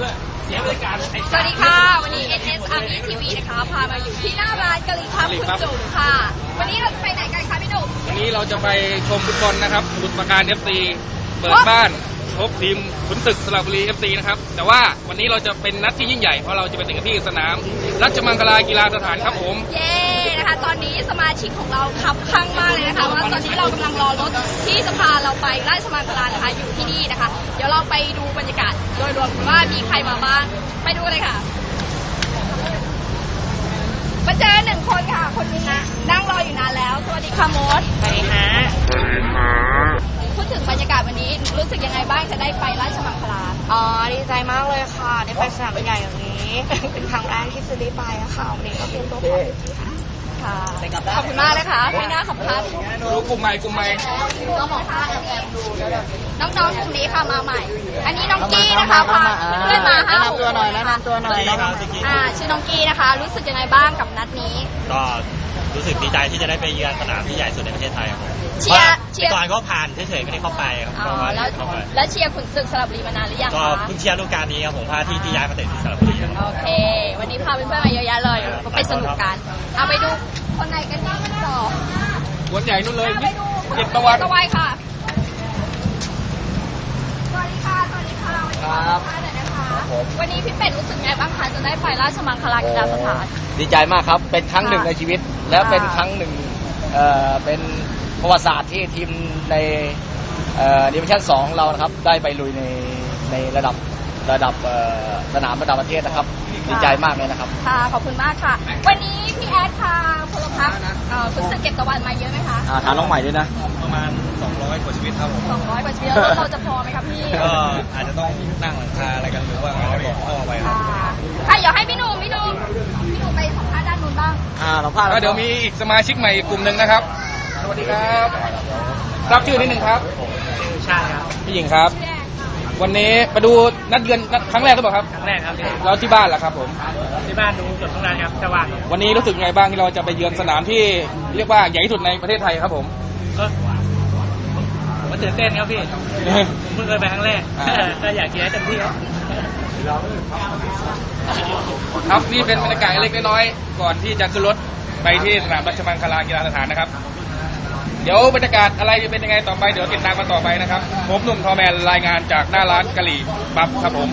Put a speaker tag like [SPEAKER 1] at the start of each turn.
[SPEAKER 1] ด้วยเสียบรรยากาศไอ้
[SPEAKER 2] สวัสดีค่ะ วันนี้ NS Army TV นะคะ พามาอยู่ที่หน้าร้านกะหรี่พับคุณจุ๋มค่ะ วันนี้เราจะไปไหนกันคะพี่หนุ่ม
[SPEAKER 1] วันนี้เราจะไปชมฟุตบอลนะครับสมุทรปราการ FC เปิดบ้านพบทีมขุนศึกสระบุรี FC นะครับ แต่ว่าวันนี้เราจะเป็นนัดที่ยิ่งใหญ่ เพราะเราจะไปถึงกันที่สนามรัชมังคลากีฬาสถานครับผม
[SPEAKER 2] เย้ นะคะ ตอนนี้สมาชิกของเราคับข้างมากเลยนะคะว่าต อนนี้เรากำลังรอรถที่จะพาเราไปราชมังคลานะคะอยู่ที่นี่นะคะ เดี๋ยวเราไปดูบรรยากาศโดยรวมว่ามีใครมาบ้างไปดูกันเลยค่ะมาเจอหนึ่งคนค่ะ คนนี้นะนั่งรออยู่นานแล้ว สวัสดีค่ะมด
[SPEAKER 3] สวัสดีฮะ
[SPEAKER 2] พูดถึงบรรยากาศวันนี้รู้สึกยังไงบ้างจะได้ไปราชมังคลา
[SPEAKER 3] อ๋อดีใจมากเลยค่ะ ได้ไปสนามใหญ่อย่างนี้ เป็นครั้งแรกที่จะได้ไปอะค่ะวันนี้ก็เป็นตัวของที่ ค่ะ
[SPEAKER 2] ค่ะขอบคุณมากเลยค่ะไม่น่าขับพัด
[SPEAKER 1] ดูกลุ่มใหม่กลุ่มใหม่
[SPEAKER 2] น้องบอกค่ะน้องๆกลุ่มนี้ค่ะมาใหม่ อันนี้น้องกี้นะคะพาเพื่อนมาห้าหกคนนะคะ
[SPEAKER 3] ตัวหน่อย
[SPEAKER 2] อ่าชื่อน้องกี้นะคะ รู้สึกยังไงบ้างกับนัดนี้
[SPEAKER 4] ก็รู้สึกดีใจที่จะได้ไปเยือนสนามที่ใหญ่สุดในประเทศไทยครับผม
[SPEAKER 2] เชียร์เชียร์
[SPEAKER 4] แต่ก่อนก็ผ่านเฉยๆไม่ได้เข้าไปครับ
[SPEAKER 2] อ๋
[SPEAKER 4] ก็
[SPEAKER 2] อ
[SPEAKER 4] มา
[SPEAKER 2] แล้ว
[SPEAKER 4] เข้าไป
[SPEAKER 2] แล้วเชียร์ขุนศึกสระบุรีมานานหรือยัง
[SPEAKER 4] ก็
[SPEAKER 2] คะ
[SPEAKER 4] เพิ่งเชียร์ฤดูกาลนี้ครับผมพาที่ที่ย้ายมาเตะที่สระบุรีครับ
[SPEAKER 2] โอเค สนุกกัน เอาไปดูคนไหนกันบ้างกันต่อ
[SPEAKER 1] หัวใหญ่นู่นเลย
[SPEAKER 2] เอาไปดู
[SPEAKER 1] เก็บตะวัน
[SPEAKER 2] ตะวันค่ะสวัสดีค่ะสวัสดีค่ะวันนี้ขอสัมภาษณ์หน่อยนะคะวันนี้พี่เป็ดรู้สึกไงบ้างคะจะได้ไปราชมังคลากีฬาสถาน
[SPEAKER 5] ดีใจมากครับ เป็นครั้งหนึ่ง
[SPEAKER 2] ค่ะ
[SPEAKER 5] ในชีวิต และเป็น
[SPEAKER 2] ค่ะ
[SPEAKER 5] ครั้งหนึ่งเอ่อเป็นประวัติศาสตร์ที่ทีมในดิวิชั่นสองเรานะครับ ได้ไปลุยในในระดับ ระดับเอ่อสนามระดับประเทศนะครับดีใจมากเลยนะครับ
[SPEAKER 2] ค่ะขอบคุณมากค่ะ วันนี้พี่แอดพาพลพักเอ่อคุณสึกเก็บตะวันมาเยอะไหมคะ
[SPEAKER 5] อ่าถามน้องใหม่ด้วยนะ
[SPEAKER 4] ประมาณ 200กว่าชีวิตครับผม
[SPEAKER 2] สองร้อยกว่าชีวิตแล้วเราจะพอไหมคะพี่
[SPEAKER 4] ก็อาจจะต้องนั่งหลังคาอะไรกันหรือว่าอะไรบอกพ่อไปครับ
[SPEAKER 2] ค่ะค่ะเดี๋ยวให้พี่หนุ่มพี่หนุ่มพี่หนุ่มไปสัมภาษณ์ด้านนู้นบ้าง
[SPEAKER 5] อ่าเราพลาด
[SPEAKER 1] ก็เดี๋ยวมีอีกสมาชิกใหม่อีกกลุ่มหนึ่งนะครับ สวัสดีครับรับชื่อนิดหนึ่งครับ
[SPEAKER 4] ใช่ครับ
[SPEAKER 1] พี่หญิงครับ
[SPEAKER 2] ชื่อแดงค่ะ
[SPEAKER 1] วันนี้มาดูนัดเยือนนัดครั้งแรกหรือเปล่าครับ
[SPEAKER 4] ครั้งแรกครับ
[SPEAKER 1] แล้วที่บ้านล่ะครับผม
[SPEAKER 4] ที่บ้านดูเกือบทุกนัดครับแต่ว่า
[SPEAKER 1] วันนี้รู้สึกไงบ้างที่เราจะไปเยือนสนามที่เรียกว่าใหญ่ที่สุดในประเทศไทยครับผม
[SPEAKER 4] ก็ผมก็ตื่นเต้นครับพี่ผมเพิ่งเคยไปครั้งแรก
[SPEAKER 1] อ่า
[SPEAKER 4] ก็อยากเชียร์ให้เต็มที่ครับ
[SPEAKER 1] ครับนี่เป็นบรรยากาศเล็กน้อยๆก่อนที่จะขึ้นรถไปที่สนามราชมังคลากีฬาสถานนะครับ เดี๋ยวบรรยากาศอะไรจะเป็นยังไงต่อไปเดี๋ยวติดตามกันต่อไปนะครับ ผมหนุ่มทอแมนรายงานจากหน้าร้านกะหรี่ปั๊บครับผม